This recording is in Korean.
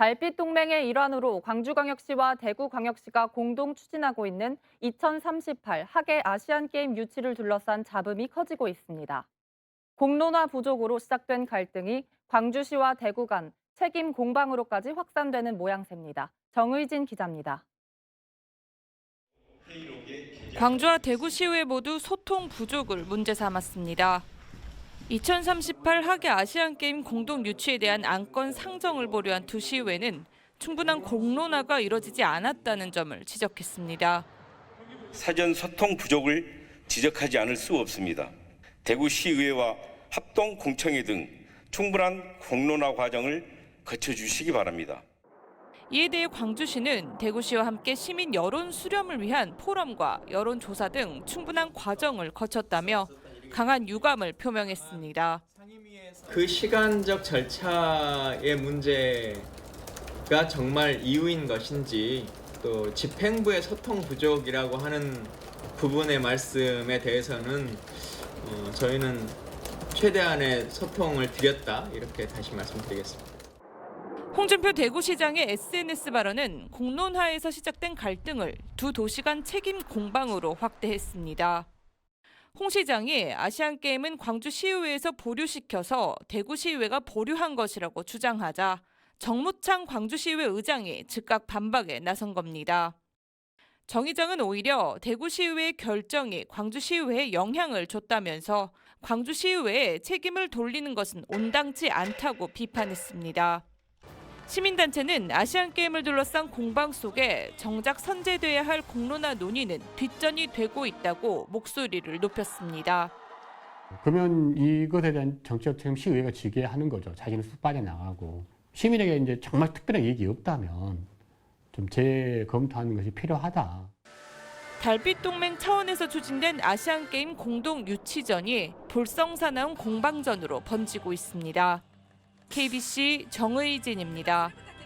달빛 동맹의 일환으로 광주광역시와 대구광역시가 공동 추진하고 있는 2038 하계 아시안 게임 유치를 둘러싼 잡음이 커지고 있습니다. 공론화 부족으로 시작된 갈등이 광주시와 대구 간 책임 공방으로까지 확산되는 모양새입니다. 정의진 기자입니다. 광주와 대구시의회 모두 소통 부족을 문제 삼았습니다. 2038 하계 아시안게임 공동 유치에 대한 안건 상정을 보류한 두 시의회는 충분한 공론화가 이뤄지지 않았다는 점을 지적했습니다. 사전 소통 부족을 지적하지 않을 수 없습니다. 대구시의회와 합동 공청회 등 충분한 공론화 과정을 거쳐 주시기 바랍니다. 이에 대해 광주시는 대구시와 함께 시민 여론 수렴을 위한 포럼과 여론 조사 등 충분한 과정을 거쳤다며 강한 유감을 표명했습니다. 그 시간적 절차의 문제가 정말 이유인 것인지 또 집행부의 소통 부족이라고 하는 부분의 말씀에 대해서는 어, 저희는 최대한의 소통을 드렸다 이렇게 다시 말씀드리겠습니다. 홍준표 대구시장의 SNS 발언은 공론화에서 시작된 갈등을 두 도시 간 책임 공방으로 확대했습니다. 홍 시장이 아시안게임은 광주시의회에서 보류시켜서 대구시의회가 보류한 것이라고 주장하자 정무창 광주시의회 의장이 즉각 반박에 나선 겁니다. 정 의장은 오히려 대구시의회의 결정이 광주시의회에 영향을 줬다면서 광주시의회에 책임을 돌리는 것은 온당치 않다고 비판했습니다. 시민단체는 아시안게임을 둘러싼 공방 속에 정작 선제돼야 할 공론화 논의는 뒷전이 되고 있다고 목소리를 높였습니다. 그러면 이것에 대한 정치적 책임 시의회가 지게 하는 거죠. 자기는 쑥 빠져나가고. 시민에게 이제 정말 특별한 얘기 없다면 좀 재검토하는 것이 필요하다. 달빛 동맹 차원에서 추진된 아시안 게임 공동 유치전이 볼성사나운 공방전으로 번지고 있습니다. KBC 정의진입니다.